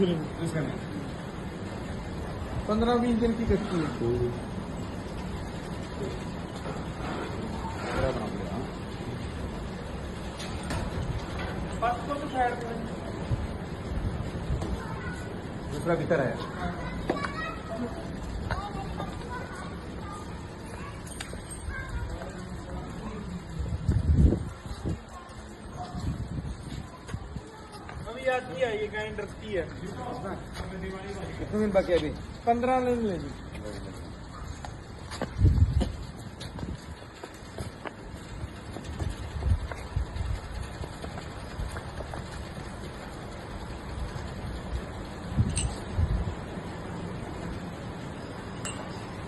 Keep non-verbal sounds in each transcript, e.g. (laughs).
रहे हैं दूसरे पंद्रह बीस दिन की कच्ची है। दूसरा भीतर है? आती है ये गाय डरती है। कितने दिन बाकी अभी? पंद्रह दिन ले ली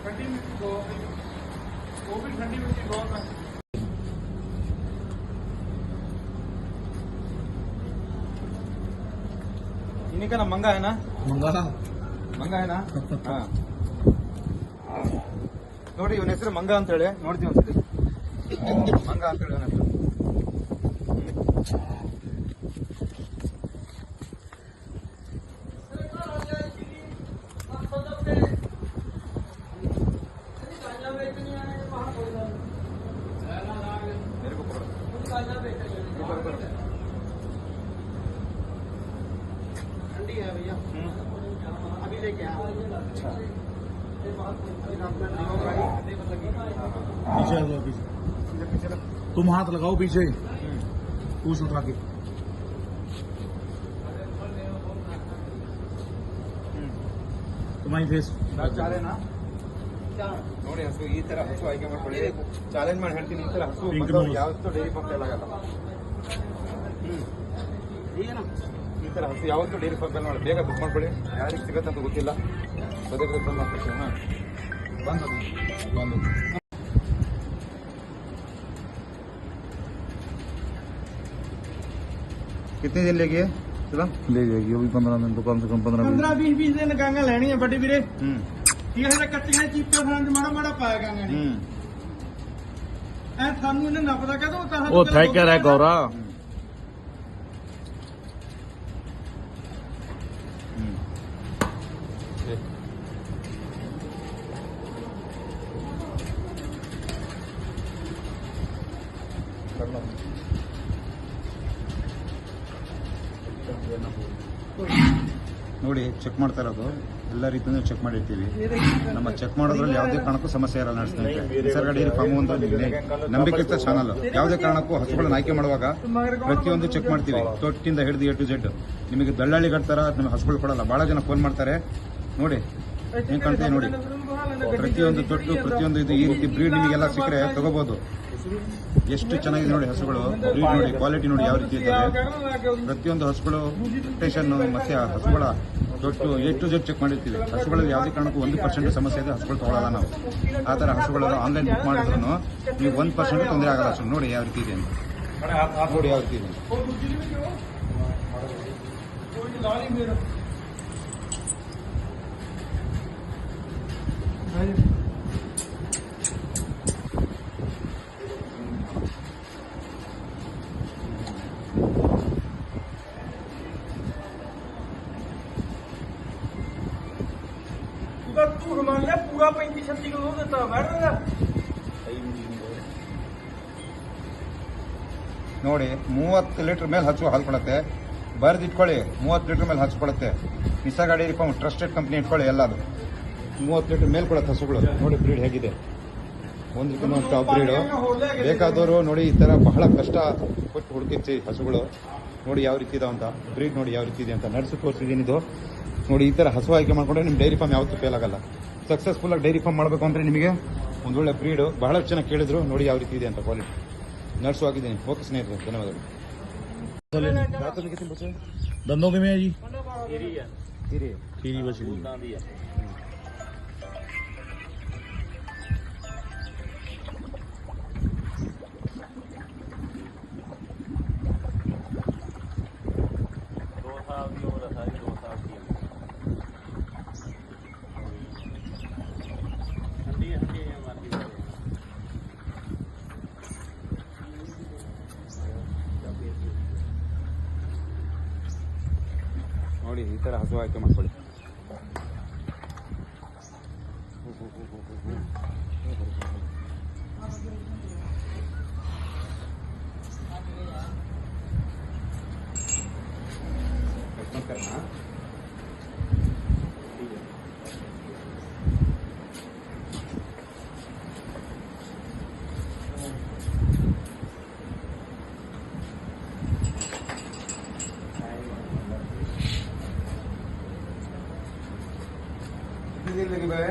ठंडी मिट्टी बहुत भी ठंडी मिट्टी बहुत है। இன்னைக்கு நான் ಮಂಗ ಮಂಗಾನ ಮಂಗಾಯನ (laughs) ನೋಡಿ ಇವನ ಹೆಸರು ಮಂಗ ಅಂತ ಹೇಳಿ ನೋಡ್ತೀವಿ ಒಂದ್ಸತಿ. ಮಂಗ ಅಂತ ಹೇಳಿ ಇವನ ऊपर। ठंडी है भैया हम्म। अभी लेके आया अच्छा पीछे आ जाओ पीछे पीछे पीछे रख। तुम हाथ लगाओ पीछे हम्म। पूछ उठा के हम्म। तुम्हारी फेस ಚಾಲೆನಾ ನೋಡಿ ಹಸು ಈ ತರ ಹಸು ಆಯ್ಕೆ ಮಾಡ್ಕೊಳ್ಳಿ ಚಾಲೆಂಜ್ ಮಾಡಿ ಹೇಳ್ತೀನಿ ಈ ತರ ಹಸು Pink ಬಂದವ್ರು nose. ಯಾವತ್ತೂ ಡೈರಿ ಫಾರ್ಮ್ ಆಗಲ್ಲ ಈ ತರ ಹಸು ಯಾವತ್ತೂ ಡೈರಿ ಫಾರ್ಮ್ ಮಾಡಿ ಬೇಗ ಬುಕ್ ಮಾಡ್ಕೊಳ್ಳಿ ಯಾರಿಗೆ ಸಿಗತ್ತೆ ಅಂತ ಗೊತ್ತಿಲ್ಲ ಪದೇ ಪದೇ ಬಂದ್ ಮಾಡ್ಕೊಳ್ತೀವಿ ಹಾಂ ಬಂದು ಬಂದು कितने दिन लेगी चलो ले जाएगी वो भी पंद्रह दिन तो कम से कम पंद्रह पंद्रह बीस बीस दिन गांगा लेनी है बड़ी वीरे हम्म ये हज़ार कच्चियां चीपे खाने च माड़ा माड़ा पाया गांगा ने हम्म ऐ थानू इन्हें ना पता कहते वो ताहा वो थे ನೋಡಿ ಚೆಕ್ ಮಾಡ್ತಾ ಇರೋದು. ಎಲ್ಲ ರೀತಿಯಿಂದ ಚೆಕ್ ಮಾಡಿರ್ತೀವಿ. ನಮ್ಮ ಚೆಕ್ ಮಾಡೋದ್ರಲ್ಲಿ ಯಾವುದೇ ಕಾರಣಕ್ಕೂ ಸಮಸ್ಯೆ ಇರಲ್ಲ ನಡೆಸ್ತಾರೆ ಸರ್ ಫಾರ್ಮ್ ಒಂದು ಚಾನಲ್. ಯಾವುದೇ ಕಾರಣಕ್ಕೂ ಹಸುಗಳನ್ನ ಆಯ್ಕೆ ಮಾಡುವಾಗ ಪ್ರತಿಯೊಂದು ಚೆಕ್ ಮಾಡ್ತೀವಿ. ತೊಟ್ಟಿಂದ ಹಿಡಿದು ಎ ಟು ಜೆಡ್ ನಿಮಗೆ ದಳ್ಳಾಳಿ ಕಟ್ತಾರ ನಿಮಗೆ ಹಸುಗಳು ಕೊಡಲ್ಲ. ಬಹಳ ಜನ ಫೋನ್ ಮಾಡ್ತಾರೆ. ನೋಡಿ ಏನ್ ಕಾಣ್ತೀವಿ ನೋಡಿ. ಪ್ರತಿಯೊಂದು ತೊಟ್ಟು, ಪ್ರತಿಯೊಂದು ಇದು ಈ ರೀತಿ ಬ್ರೀಡ್ ನಿಮಗೆಲ್ಲ ಸಿಕ್ಕರೆ ತಗೋಬಹುದು ಎಷ್ಟು ಚೆನ್ನಾಗಿದೆ ನೋಡಿ ಹಸುಗಳು. ನೋಡಿ ಕ್ವಾಲಿಟಿ ನೋಡಿ ಯಾವ ರೀತಿ ಇದ್ದಾವೆ. ಪ್ರತಿಯೊಂದು ಹಸುಗಳು ಸ್ಟೇಷನ್ ಮತ್ತೆ ಹಸುಗಳ ದೊಡ್ಡ ಎ ಟು ಜೆಡ್ ಚೆಕ್ ಮಾಡಿರ್ತೀವಿ. ಹಸುಗಳಲ್ಲಿ ಯಾವುದೇ ಕಾರಣಕ್ಕೂ ಒಂದು ಪರ್ಸೆಂಟ್ ಸಮಸ್ಯೆ ಇದೆ, ಹಸುಗಳು ತಗೊಳ್ಳಲ್ಲ ನಾವು. ಆ ಥರ ಹಸುಗಳು ಆನ್ಲೈನ್ ಬುಕ್ ಮಾಡಿದ್ರು ನೀವು ಒಂದು ಪರ್ಸೆಂಟ್ ತೊಂದರೆ ಆಗಲ್ಲ ಹಸು ನೋಡಿ ಯಾವ ರೀತಿ ಇದೆ ನೋಡಿ ಯಾವ ರೀತಿ ಇದೆ ਪੂਰਾ 35 36 ਕਿਲੋ ਦਿੱਤਾ ਮੈਡਮ ನೋಡಿ, ಮೂವತ್ತು ಲೀಟ್ರ್ ಮೇಲೆ ಹಸು ಹಾಲು ಕೊಡುತ್ತೆ. ಬರೆದು ಇಟ್ಕೊಳ್ಳಿ, ಮೂವತ್ತು ಲೀಟ್ರ್ ಮೇಲೆ ಹಚ್ಚು ಕೊಡುತ್ತೆ ಮಿಸಾ ಗಾಡಿ ಇಟ್ಕೊಂಡು ಟ್ರಸ್ಟೆಡ್ ಕಂಪ್ನಿ ಇಟ್ಕೊಳ್ಳಿ ಎಲ್ಲದು. ಮೂವತ್ತು ಲೀಟ್ರ್ ಮೇಲೆ ಕೊಡುತ್ತೆ ಹಸುಗಳು. ನೋಡಿ ಬ್ರೀಡ್ ಹೇಗಿದೆ. ಒಂದು ಟಾಪ್ ಬ್ರೀಡು ಬೇಕಾದವರು ನೋಡಿ, ಈ ಥರ ಬಹಳ ಕಷ್ಟ ಕೊಟ್ಟು ಹುಡುಕಿರ್ತಿ ಹಸುಗಳು. ನೋಡಿ ಯಾವ ರೀತಿ ಇದಾವಂತ. ಬ್ರೀಡ್ ನೋಡಿ ಯಾವ ರೀತಿ ಇದೆ ಅಂತ. ನಡೆಸಿ ತೋರಿಸಿದ್ದೀನಿ ಇದು. ನೋಡಿ, ಈ ಥರ ಹಸು ಆಯ್ಕೆ ಮಾಡಿಕೊಂಡ್ರೆ ನಿಮ್ಮ ಡೈರಿ ಫಾರ್ಮ್ ಯಾವತ್ತೂ ಫೇಲ್ ಆಗಲ್ಲ. ಸಕ್ಸಸ್ಫುಲ್ ಆಗಿ ಡೈರಿ ಫಾರ್ಮ್ ಮಾಡಬೇಕು ಅಂದ್ರೆ ನಿಮಗೆ ಒಂದೊಳ್ಳೆ ಬ್ರೀಡ್ ಬಹಳಷ್ಟು ಜನ ಕೇಳಿದ್ರು ನೋಡಿ ಯಾವ ರೀತಿ ಇದೆ ಅಂತ ಕ್ವಾಲಿಟಿ ನರ್ಸು ಆಗಿದ್ದೀನಿ ಓಕೆ ಸ್ನೇಹಿತರೆ ಧನ್ಯವಾದಗಳು दंदों के में है जी ಹಿರಿ खीरी ನೋಡಿ ಈ ತರ ಹಸು ಆಯ್ಕೆ ಮಾಡ್ಕೊಳ್ಳಿ ಕರ್ನಾಟಕ देर लगी भाई